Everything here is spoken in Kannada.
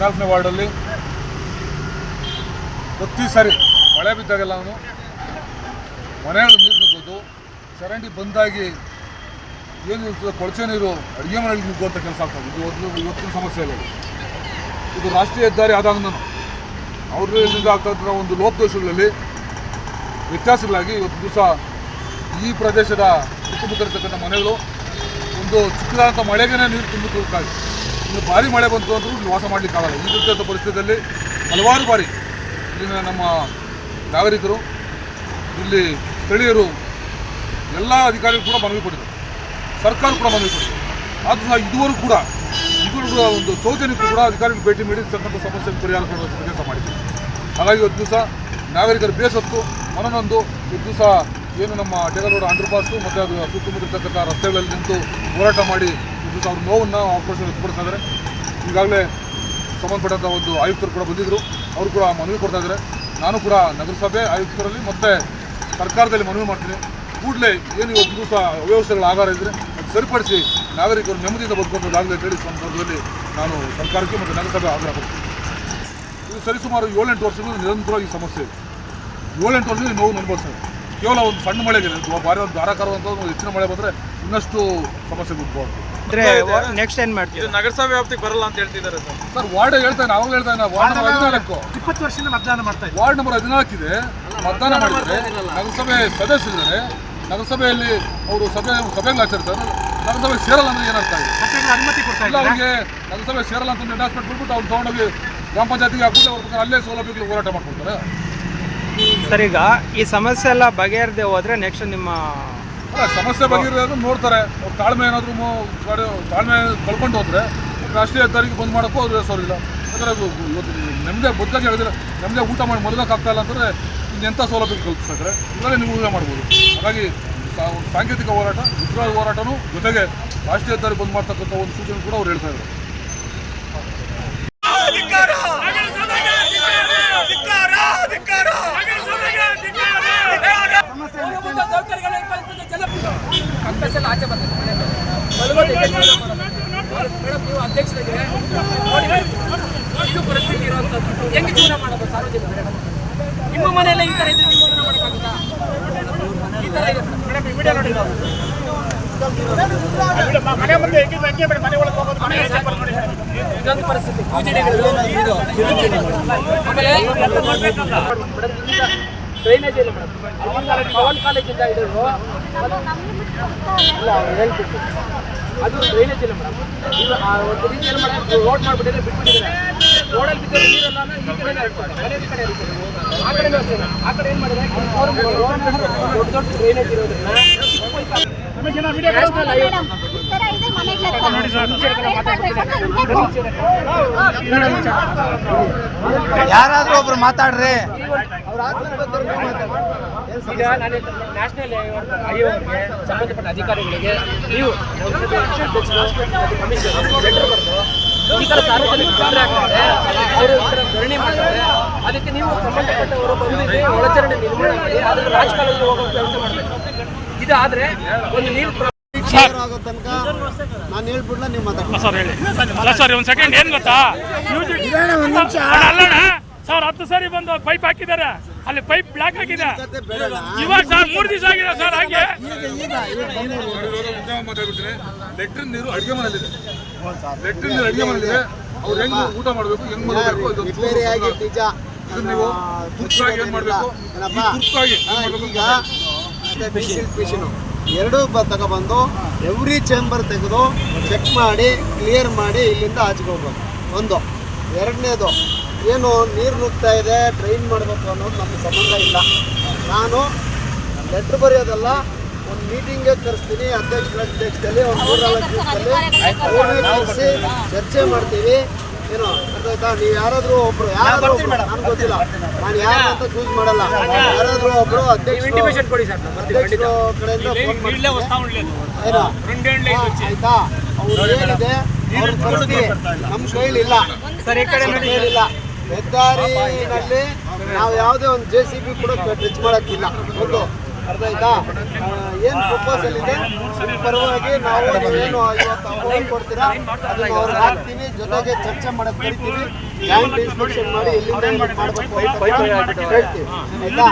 ಹದಿನಾಲ್ಕನೇ ವಾರ್ಡಲ್ಲಿ. ಪ್ರತಿ ಸಾರಿ ಮಳೆ ಬಿದ್ದಾಗೆಲ್ಲ ಅವನು ಮನೆಯಲ್ಲಿ ನೀರು ನುಗ್ಗೋದು, ಚರಂಡಿ ಬಂದಾಗಿ ಏನು ಇರ್ತದೆ, ಕೊಳಚೆ ನೀರು ಅಡುಗೆ ಮನೆಯಲ್ಲಿ ನುಗ್ಗುವಂಥ ಕೆಲಸ ಆಗ್ತದೆ. ಇದು ಒಂದು ಇವತ್ತಿನ ಸಮಸ್ಯೆ ಇಲ್ಲ ಇದು. ರಾಷ್ಟ್ರೀಯ ಹೆದ್ದಾರಿ ಆದಾಗ ನಾನು ಅವರಿಂದ ಆಗ್ತಾ ಒಂದು ಲೋಪದೋಷಗಳಲ್ಲಿ ವ್ಯತ್ಯಾಸಗಳಾಗಿ ಇವತ್ತು ದಿವಸ ಈ ಪ್ರದೇಶದ ಸುತ್ತಮುತ್ತ ಇರ್ತಕ್ಕಂಥ ಮನೆಗಳು ಒಂದು ಚಿಕ್ಕದಾದಂಥ ಮಳೆಗೇನೆ ನೀರು ತುಂಬಿಕೊಳ್ತಾ ಇದೆ. ಇನ್ನು ಭಾರಿ ಮಳೆ ಬಂತು ಅಂದರೂ ಇಲ್ಲಿ ವಾಸ ಮಾಡಲಿಕ್ಕಾಗಲ್ಲ ಈ ರೀತಿಯಾದ ಪರಿಸ್ಥಿತಿಯಲ್ಲಿ ಹಲವಾರು ಬಾರಿ ಇಲ್ಲಿನ ನಮ್ಮ ನಾಗರಿಕರು, ಇಲ್ಲಿ ಸ್ಥಳೀಯರು, ಎಲ್ಲ ಅಧಿಕಾರಿಗಳು ಕೂಡ ಮನವಿ ಕೊಟ್ಟಿದ್ದಾರೆ ಸರ್ಕಾರ ಕೂಡ ಮನವಿ ಕೊಟ್ಟಿದೆ. ಆದರೂ ಸಹ ಇದುವರೆಗೂ ಕೂಡ, ಇದುವರೆಗೂ ಒಂದು ಸೌಜನ್ಯಕ್ಕೂ ಕೂಡ ಅಧಿಕಾರಿಗಳು ಭೇಟಿ ನೀಡಿ ಸರ್ಕಾರದ ಸಮಸ್ಯೆ ಪರಿಹಾರ ಕೊಡುವ ಕೆಲಸ ಮಾಡಿದ್ದೀವಿ ಹಾಗಾಗಿ ಇವತ್ತು ದಿವಸ ನಾಗರಿಕರು ಬೇಸತ್ತು, ಮನನೊಂದು. ಇವತ್ತು ದಿವಸ ಏನು ನಮ್ಮ ಟೆಗರೋಡ್ ಅಂಡರ್ ಪಾಸು ಮತ್ತು ಅದು ಸುತ್ತಮುತ್ತ ಇರ್ತಕ್ಕಂಥ ರಸ್ತೆಗಳಲ್ಲಿ ನಿಂತು ಹೋರಾಟ ಮಾಡಿ ದಿವಸ ಅವ್ರ ನೋವನ್ನು ಆಕ್ರೋಶ ವ್ಯಕ್ತಪಡಿಸ್ತಾ ಇದ್ದಾರೆ ಈಗಾಗಲೇ ಸಂಬಂಧಪಟ್ಟಂಥ ಒಂದು ಆಯುಕ್ತರು ಕೂಡ ಬಂದಿದ್ದರು ಅವರು ಕೂಡ ಮನವಿ ಕೊಡ್ತಾ ಇದ್ದಾರೆ ನಾನು ಕೂಡ ನಗರಸಭೆ ಆಯುಕ್ತರಲ್ಲಿ ಮತ್ತು ಸರ್ಕಾರದಲ್ಲಿ ಮನವಿ ಮಾಡ್ತೀನಿ. ಕೂಡಲೇ ಏನು ಇವತ್ತು ದಿವಸ ಅವ್ಯವಸ್ಥೆಗಳ ಆಗಾರ ಇದ್ದರೆ ಅದು ಸರಿಪಡಿಸಿ ನಾಗರಿಕರು ನೆಮ್ಮದಿಯಿಂದ ಬದುಕೊಂಡಾಗಲೇ ಹೇಳಿ ಸಂದರ್ಭದಲ್ಲಿ ನಾನು ಸರ್ಕಾರಕ್ಕೆ ಮತ್ತು ನಗರಸಭೆ ಆಗ್ರಹ ಪಡ್ತೀನಿ. ಇದು ಸರಿಸುಮಾರು ಏಳೆಂಟು ವರ್ಷದಿಂದ ನಿರಂತರವಾಗಿ ಈ ಸಮಸ್ಯೆ ಇದೆ. ಏಳೆಂಟು ವರ್ಷದಲ್ಲಿ ನೋವು ಅನುಭವಿಸ್ತಾರೆ ಕೇವಲ ಒಂದು ಸಣ್ಣ ಮಳೆಗೆ, ಭಾರಿ ಒಂದು ಧಾರಾಕಾರವಂಥ ಹೆಚ್ಚಿನ ಮಳೆ ಬಂದರೆ ಇನ್ನಷ್ಟು ಸಮಸ್ಯೆಗೆ ಉದ್ಭವ ಅಂದ್ರೆ ನೆಕ್ಸ್ಟ್ ಏನ್ ಮಾಡ್ತೀವಿ ಇದು ನಗರಸಭೆ ವ್ಯಾಪ್ತಿಗೆ ಬರಲ್ಲ ಅಂತ ಹೇಳ್ತಿದ್ದಾರೆ ಸರ್. ಸರ್ ವಾರ್ಡ್ ಹೇಳ್ತಾನೆ ಅವ್ರು ಹೇಳ್ತಾನೆ ವಾರ್ಡ್ ನಂಬರ್ ಹದಿನಾಲ್ಕು. ಇಪ್ಪತ್ತು ವರ್ಷದಿಂದ ಮತದಾನ ಮಾಡ್ತಾ ಇದ್ದೀವಿ ವಾರ್ಡ್ ನಂಬರ್ ಹದಿನಾಲ್ಕಿದೆ ಮತದಾನ ಮಾಡಿದ್ರೆ ನಗರಸಭೆ ಸದಸ್ಯರಿದ್ದಾರೆ ನಗರಸಭೆಯಲ್ಲಿ ಅವರು ಸಭೆ ಸಭೆಗಳು ಆಚರಿಸ್ತಾರೆ. ನಗರಸಭೆ ಸೇರಲ್ಲ ಅಂದ್ರೆ ಏನರ್ಥ ಇದೆ ಅನುಮತಿ ಕೊಡ್ತಾ ಇಲ್ಲ ಇದ್ದಾರೆ? ಅವ್ರಿಗೆ ನಗರಸಭೆ ಸೇರಲ್ಲ ಅಂತ ಅನೌನ್ಸ್ಮೆಂಟ್ ಬಿಟ್ಬಿಟ್ಟು ಅವ್ರು ತೊಗೊಂಡೋಗಿ ಗ್ರಾಮ ಪಂಚಾಯತಿಗೆ ಹಾಕ್ಬಿಟ್ಟು ಅವ್ರ ಪ್ರಕಾರ ಅಲ್ಲೇ ಸೌಲಭ್ಯಗಳು ಹೋರಾಟ ಮಾಡ್ಕೊಳ್ತಾರೆ ಸರ್ ಈಗ ಈ ಸಮಸ್ಯೆ ಎಲ್ಲ ಬಗೆಹರದೆ ಹೋದ್ರೆ ನೆಕ್ಸ್ಟ್ ನಿಮ್ಮ ಸಮಸ್ಯೆ ಬಗೆಹರಿಯೋದು ನೋಡ್ತಾರೆ. ಅವ್ರು ತಾಳ್ಮೆ ಏನಾದರೂ ತಾಳ್ಮೆ ಕಳ್ಕೊಂಡು ಹೋದ್ರೆ ರಾಷ್ಟ್ರೀಯ ಹೆದ್ದಾರಿಗೆ ಬಂದ್ ಮಾಡೋಕ್ಕೂ ಅವ್ರು ಹೆಸರಿಲ್ಲ ಯಾಕಂದ್ರೆ ಅದು ಇವತ್ತು ನೆಮ್ಮದಿ ಬದುಕಾಗಿ ಹೇಳಿದ್ರೆ ನೆಮ್ಮದಿ ಊಟ ಮಾಡಿ ಮಲಗೋಕ್ಕಾಗ್ತಾ ಇಲ್ಲ ಅಂತಂದರೆ ಇನ್ನೆಂಥ ಸೌಲಭ್ಯ ಕಲ್ಪಿಸ್ತಾರೆ? ಇದರಲ್ಲೇ ನೀವು ಊಹೆ ಮಾಡ್ಬೋದು. ಹಾಗಾಗಿ ಸಾಂಕೇತಿಕ ಹೋರಾಟ ಉಗ್ರವಾದ ಹೋರಾಟನೂ ಜೊತೆಗೆ ರಾಷ್ಟ್ರೀಯ ಹೆದ್ದಾರಿ ಬಂದ್ ಮಾಡ್ತಕ್ಕಂಥ ಒಂದು ಸೂಚನೆ ಕೂಡ ಅವ್ರು ಹೇಳ್ತಾ ಇದ್ದಾರೆ. ಮೂಲಭೂತ ಕಾಂಗ್ರೆಸ್ ಎಲ್ಲ ಆಚೆ ಬರ್ತದೆ. ಮೇಡಮ್ ನೀವು ಅಧ್ಯಕ್ಷರಿಗೆ ನೋಡಿ ಇದು ಪರಿಸ್ಥಿತಿ ಇರುವಂಥದ್ದು ಹೆಂಗೆ ಜೀವನ ಮಾಡೋದು ಸಾರ್ವಜನಿಕರು ನಿಮ್ಮ ಮನೆಯಲ್ಲೇ ಈ ತರ ಇದ್ರೆ ನೀವು ಜೀವನ ಮಾಡೋಕ್ಕಾಗುತ್ತಾ? ಈ ತರ ಇದೆ ಮೇಡಮ್. ಇದೊಂದು ಪರಿಸ್ಥಿತಿ. ಪೂಜೆಗಳು ಆಮೇಲೆ ಡ್ರೈನೇಜ್ ಇಲ್ಲ ಮೇಡಮ್. ಪವನ್ ಕಾಲೇಜಿಂದ ಇದ್ರು ಇಲ್ಲ ಅವ್ರು ಹೇಳ್ತಿದ್ರು ಅದು ಡ್ರೈನೇಜ್ ಇಲ್ಲ ಮೇಡಮ್. ಇದು ಒಂದು ರೀತಿಯಲ್ಲಿ ಮಾಡಿ ರೋಡ್ ಮಾಡಿಬಿಟ್ಟಿದ್ರೆ ಬಿಟ್ಬಿಟ್ಟಿದ್ದಾರೆ ರೋಡಲ್ಲಿ ಬಿದ್ದರೆ ನೀರೆಲ್ಲ ಈ ಕಡೆ ಆ ಕಡೆ ಅಷ್ಟೇ ಆ ಕಡೆ ಏನು ಮಾಡಿದ್ರೆ ದೊಡ್ಡ ದೊಡ್ಡ ಡ್ರೈನೇಜ್ ಇರೋದ್ರಿಂದ ನ್ಯಾಷನಲ್ ಹೈವೇ ಯಾರಾದ್ರೂ ಒಬ್ರು ಮಾತಾಡ್ರಿ. ಈಗ ನಾನು ನ್ಯಾಷನಲ್ ಆಯೋಗಕ್ಕೆ ಸಂಬಂಧಪಟ್ಟ ಅಧಿಕಾರಿಗಳಿಗೆ ನೀವು ಈ ಥರ ಸಾರ್ವಜನಿಕ ತೊಂದರೆ ಆಗ್ತಾರೆ ಅವರು ಈ ಥರ ಧರಣಿ ಮಾಡ್ತಾರೆ ಅದಕ್ಕೆ ನೀವು ಸಂಬಂಧಪಟ್ಟವರು ಬಂದಿದ್ದೀವಿ ಒಳಚರಣೆ ನಿರ್ಮಾಣ ಮಾಡಿ ಅದನ್ನು ರಾಜಕಾಲದಲ್ಲಿ ಹೋಗೋ ಕೆಲಸ ಮಾಡಬೇಕು. ಇದಾದರೆ ಒಂದು ನೀರು ಆಗೋ ತನಕ ನಾನು ಹೇಳ್ಬಿಡ್ಲ ನೀವು ಮಾತಾಡ್ತೀನಿ ಸರ್ ಹೇಳಿ ಅಲ್ಲ ಸರ್ ಒಂದು ಸೆಕೆಂಡ್ ಏನು ಗೊತ್ತಾ? ಅಣ್ಣ, ಅಲ್ಲಣ್ಣ ಸರ್ ಹತ್ತು ಸಾರಿ ಬಂದು ಪೈಪ್ ಹಾಕಿದ್ದಾರೆ. ಅಲ್ಲಿ ಪೈಪ್ ಬ್ಲಾಕ್ ಆಗಿದೆ. ಇವಾಗ ಸರ್ ಮೂರು ದಿವಸ ಆಗಿದೆ ಸರ್ ಹಾಗೆ. ಮಾತಾಡ್ಬಿಡ್ತೀನಿ ಲೆಟ್ರಿನ್ ನೀರು ಅಡುಗೆ ಮನೇಲಿದೆ ಲೆಟ್ರಿನ್ ನೀರು ಅಡುಗೆ ಮನೇಲಿದೆ ಅವ್ರು ಹೆಂಗ್ ಊಟ ಮಾಡಬೇಕು ಹೆಂಗ್ ಮಾಡಬೇಕು ರಿಪೇರಿ ಆಗಿ ನಿಜ. ಇದನ್ನ ನೀವು ತುರ್ತಾಗಿ ಏನ್ ಮಾಡ್ಬೇಕು? ಈ ತುರ್ತಾಗಿ ಏನ್ ಮಾಡ್ಬೇಕು ಮಿಷಿನ್ ಎರಡೂ ಬ ತಗೊಬಂದು ಎವ್ರಿ ಚೇಂಬರ್ ತೆಗೆದು ಚೆಕ್ ಮಾಡಿ ಕ್ಲಿಯರ್ ಮಾಡಿ ಇಲ್ಲಿಂದ ಆಚೆಗೆ ಹೋಗ್ಬೇಕು ಒಂದು. ಎರಡನೇದು ಏನು ನೀರು ನುಗ್ತಾ ಇದೆ ಡ್ರೈನ್ ಮಾಡಬೇಕು ಅನ್ನೋದು ನಮ್ಗೆ ಸಂಬಂಧ ಇಲ್ಲ. ನಾನು ಲೆಟ್ರ್ ಬರೆಯೋದಲ್ಲ ಒಂದು ಮೀಟಿಂಗೇ ಕರೆಸ್ತೀನಿ ಅಧ್ಯಕ್ಷರ ಅಧ್ಯಕ್ಷದಲ್ಲಿ ಒಂದು ಮೂರ್ನಾಲ್ಕು ದಿವಸದಲ್ಲಿ ಅವ್ರನ್ನೇ ಕರೆಸಿ ಚರ್ಚೆ ಮಾಡ್ತೀವಿ. ಏನು? ಅರ್ಥ ಆಯ್ತಾ? ನೀವು ಯಾರಾದರೂ ಒಬ್ರು ಯಾರು ನನಗೆ ಗೊತ್ತಿಲ್ಲ. ನಾನು ಯಾರು ಅಂತ ಚೂಸ್ ಮಾಡಲ್ಲ. ಯಾರಾದರೂ ಒಬ್ರು ಅಧ್ಯಕ್ಷ ಕೊಡಿ ಸರ್. ಅಧ್ಯಕ್ಷರು ಕಡೆಯಿಂದ ಫೋನ್ ಮಾಡ್ತೀನಿ. ಆಯ್ತಾ? ಅವ್ರು ಏನಿದೆ ಅವ್ರು ಕಳಿಸ್ತೀವಿ ನಮ್ಮ ಕೈಲಿಲ್ಲ. ಸರ್ ಈ ಕಡೆ ಇಲ್ಲ ಹೆದ್ದಾರಿನಲ್ಲಿ ನಾವು ಯಾವುದೇ ಒಂದು ಜೆ ಸಿ ಬಿ ಕೂಡ ಟಚ್ ಮಾಡೋಕ್ಕಿಲ್ಲ. ಒಂದು ಅರ್ಥ ಆಯ್ತಾ? ಏನು ಪ್ರಪೋಸಲ್ ಇದೆ? ಪರವಾಗಿ ನಾವು ಏನು ಇವತ್ತು ಅಮೌಂಟ್ ಕೊಡ್ತೀರಾ? ಅದನ್ನ ಅವ್ರಿಗೆ ಹಾಕ್ತೀವಿ, ಜೊತೆಗೆ ಚರ್ಚೆ ಮಾಡಕ್ಕೆ ಕರಿತೀವಿ ಜಾಯಿಂಟ್ ಇನ್ಸ್ಪೆಕ್ಷನ್ ಮಾಡಿ ಎಲ್ಲಿಂದ ಮಾಡಬೇಕು ಹೇಳ್ತೀವಿ. ಆಯ್ತಾ?